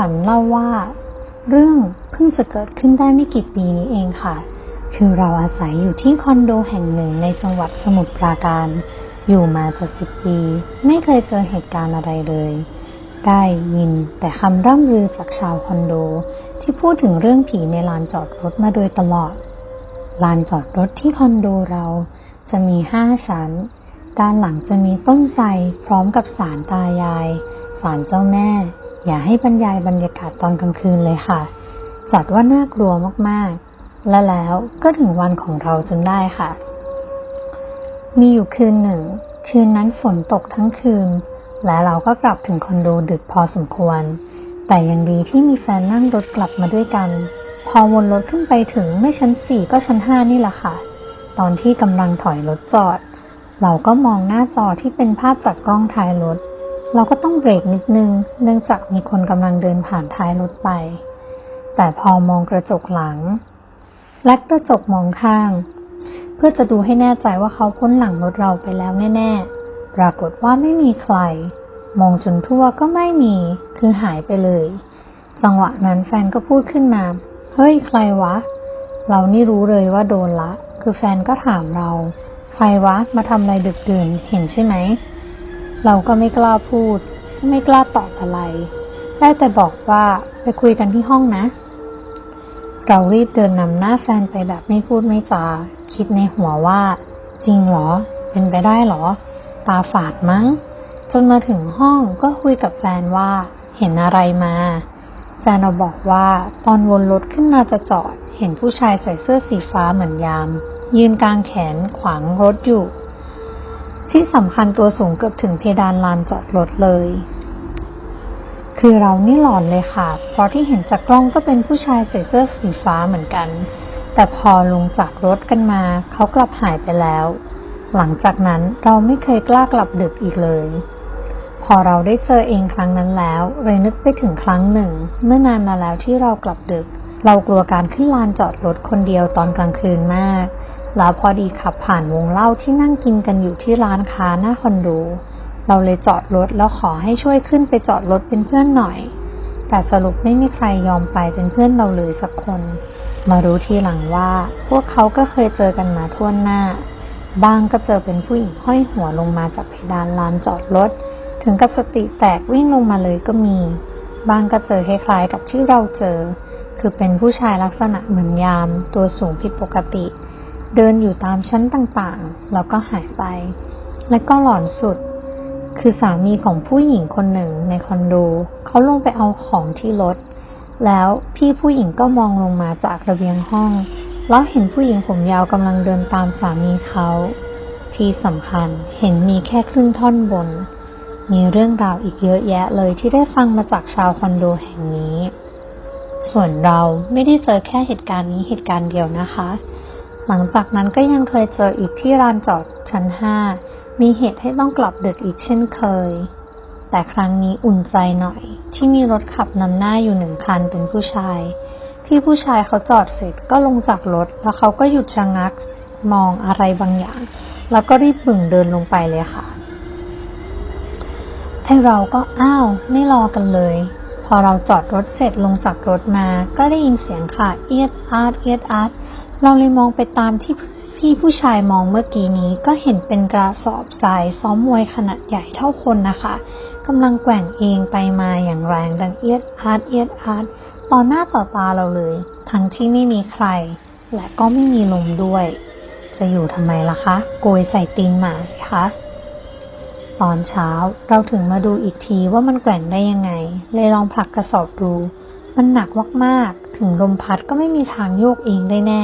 วัญเล่าว่า เรื่องเพิ่งจะเกิดขึ้นได้ไม่กี่ปีนี้เองค่ะ คือเราอาศัยอยู่ที่คอนโดแห่งหนึ่งในจังหวัดสมุทรปราการ อยู่มาจะสิบปี ไม่เคยเจอเหตุการณ์อะไรเลย ได้ยินแต่คำร่ำลือจากชาวคอนโด ที่พูดถึงเรื่องผีในลานจอดรถมาโดยตลอด ลานจอดรถที่คอนโดเราจะมีห้าชั้น ด้านหลังจะมีต้นไทรพร้อมกับศาลตายาย ศาลเจ้าแม่ อย่าให้บรรยายบรรยากาศตอนกลางคืนเลยค่ะ จัดว่าน่ากลัวมากๆ และแล้วก็ถึงวันของเราจนได้ค่ะ มีอยู่คืนหนึ่ง คืนนั้นฝนตกทั้งคืน และเราก็กลับถึงคอนโดดึกพอสมควร แต่ยังดีที่มีแฟนนั่งรถกลับมาด้วยกัน พอวนรถขึ้นไปถึงไม่ชั้นสี่ก็ชั้นห้านี่แหละค่ะ ตอนที่กำลังถอยรถจอด เราก็มองหน้าจอที่เป็นภาพจากกล้องท้ายรถ เราก็ต้องเบรกนิดนึง เนื่องจากมีคนกำลังเดินผ่านท้ายรถไป แต่พอมองกระจกหลัง และกระจกมองข้าง เพื่อจะดูให้แน่ใจว่าเขาพ้นหลังรถเราไปแล้วแน่ ๆ ปรากฏว่าไม่มีใคร มองจนทั่วก็ไม่มี คือหายไปเลย จังหวะนั้นแฟนก็พูดขึ้นมา เฮ้ยใครวะ เรานี่รู้เลยว่าโดนละ คือแฟนก็ถามเรา ใครวะ มาทำอะไรดึกดื่น เห็นใช่ไหม เราก็ไม่กล้าพูด ไม่กล้าตอบอะไร ได้แต่บอกว่าไปคุยกันที่ห้องนะ เรารีบเดินนำหน้าแฟนไปแบบไม่พูดไม่จา คิดในหัวว่า จริงเหรอ เป็นไปได้เหรอ ตาฝาดมั้ง จนมาถึงห้องก็คุยกับแฟนว่าเห็นอะไรมาแฟนเราบอกว่าตอนวนรถขึ้นมาจะจอด เห็นผู้ชายใส่เสื้อสีฟ้าเหมือนยาม ยืนกลางแขนขวางรถอยู่ ที่สำคัญตัวสูงเกือบถึงเพดานลานจอดรถเลย คือเรานี่หลอนเลยค่ะ เพราะที่เห็นจากกล้องก็เป็นผู้ชายใส่เสื้อสีฟ้าเหมือนกัน แต่พอลงจากรถกันมา เขากลับหายไปแล้ว หลังจากนั้นเราไม่เคยกล้ากลับดึกอีกเลย พอเราได้เจอเองครั้งนั้นแล้วเลยนึกไปถึงครั้งหนึ่ง เมื่อนานมาแล้วที่เรากลับดึก เรากลัวการขึ้นลานจอดรถคนเดียวตอนกลางคืนมาก แล้วพอดีขับผ่านวงเล่าที่นั่งกินกันอยู่ที่ร้านค้าหน้าคอนโด เราเลยจอดรถแล้วขอให้ช่วยขึ้นไปจอดรถเป็นเพื่อนหน่อย แต่สรุปไม่มีใครยอมไปเป็นเพื่อนเราเลยสักคน มารู้ทีหลังว่า พวกเขาก็เคยเจอกันมาทั่วหน้าบางก็เจอเป็นผู้หญิงห้อยหัวลงมาจากเพดานลานจอดรถ ถึงกับสติแตกวิ่งลงมาเลยก็มีบางก็เจอคล้ายๆกับที่เราเจอ คือเป็นผู้ชายลักษณะเหมือนยาม ตัวสูงผิดปกติ เดินอยู่ตามชั้นต่างๆ แล้วก็หายไป และก็หลอนสุด คือสามีของผู้หญิงคนหนึ่งในคอนโดเขาลงไปเอาของที่รถ แล้วพี่ผู้หญิงก็มองลงมาจากระเบียงห้อง แล้วเห็นผู้หญิงผมยาวกำลังเดินตามสามีเขา ที่สำคัญเห็นมีแค่ครึ่งท่อนบน มีเรื่องราวอีกเยอะแยะเลยที่ได้ฟังมาจากชาวคอนโดแห่งนี้ ส่วนเราไม่ได้เจอแค่เหตุการณ์นี้เหตุการณ์เดียวนะคะ หลังจากนั้นก็ยังเคยเจออีกที่ลานจอดชั้นห้ามีเหตุให้ต้องกลับดึกอีกเช่นเคย แต่ครั้งนี้อุ่นใจหน่อย ที่มีรถขับนำหน้าอยู่หนึ่งคันเป็นผู้ชาย พี่ผู้ชายเขาจอดเสร็จก็ลงจากรถ แล้วเขาก็หยุดชะงักมองอะไรบางอย่าง แล้วก็รีบบึ่งเดินลงไปเลยค่ะไอเราก็อ้าวไม่รอกันเลย พอเราจอดรถเสร็จลงจากรถมา ก็ได้ยินเสียงค่ะเอียดอาร์ตเอียดอาร์ต เราเลยมองไปตามที่พี่ผู้ชายมองเมื่อกี้นี้ก็เห็นเป็นกระสอบทรายซ้อมมวยขนาดใหญ่เท่าคนนะคะกำลังแกว่งเองไปมาอย่างแรงดังเอียดอาร์ตเอียดอาร์ตต่อหน้าต่อตาเราเลย ทั้งที่ไม่มีใคร และก็ไม่มีลมด้วย จะอยู่ทำไมล่ะคะ โกยใส่ตีนหมาสิคะตอนเช้าเราถึงมาดูอีกทีว่ามันแกว่งได้ยังไง เลยลองผลักกระสอบดู มันหนักมากๆ ถึงลมพัดก็ไม่มีทางโยกเองได้แน่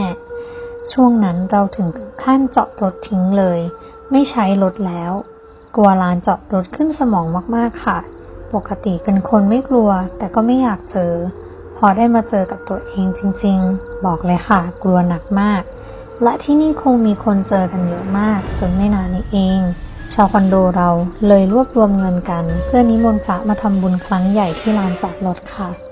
ช่วงนั้นเราถึงขั้นจอดรถทิ้งเลย ไม่ใช้รถแล้ว กลัวลานจอดรถขึ้นสมองมากๆค่ะ ปกติเป็นคนไม่กลัว แต่ก็ไม่อยากเจอ พอได้มาเจอกับตัวเองจริง ๆ บอกเลยค่ะ กลัวหนักมาก และที่นี่คงมีคนเจอกันเยอะมาก จนไม่นานนี้เอง ชาวคอนโดเราเลยรวบรวมเงินกัน เพื่อนิมนต์พระมาทำบุญครั้งใหญ่ที่ลานจอดรถค่ะ